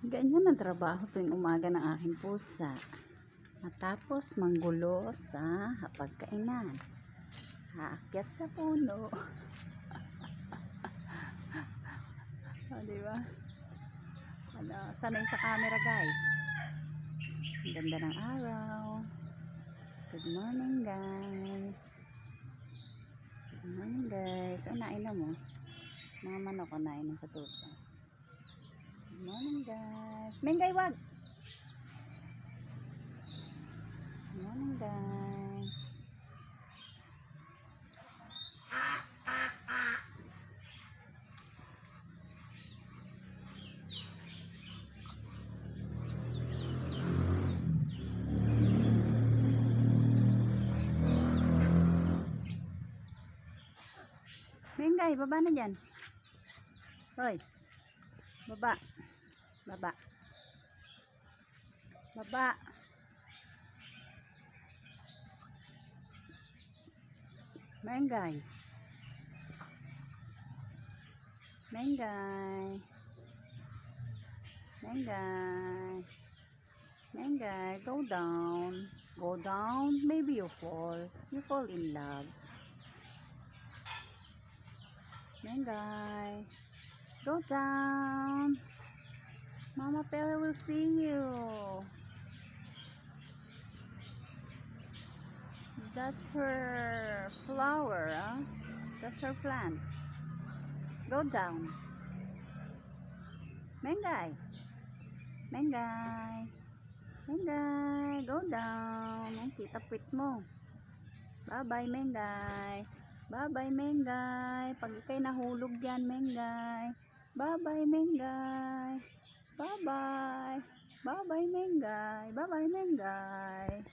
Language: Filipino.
Ganyan ang trabaho tuwing umaga ng aking pusa. Matapos manggulo sa hapagkainan. Haakyat sa puno. o, diba? Ano, sanay sa camera guys. Ang ganda ng araw. Good morning guys. Good morning guys. O, nainom mo. Mga manok ko nainom sa tusa. Good morning guys. Mengay wag! Good morning guys. Mengay, baba na dyan. Hoy. Baba. Baba. Baba. Mengay. Mengay. Mengay. Mengay, go down. Go down. Maybe you fall. You fall in love. Mengay. Go down. Mama Pele will see you. That's her flower, huh? That's her plant. Go down. Mengay. Mengay. Mengay. Go down. Ang kitapit mo. Bye-bye, Mengay. Bye-bye, Mengay. Pag ikay nahulog dyan, Mengay. Bye-bye, Mengay. Bye-bye. Bye-bye, Mengay. Bye-bye, Mengay.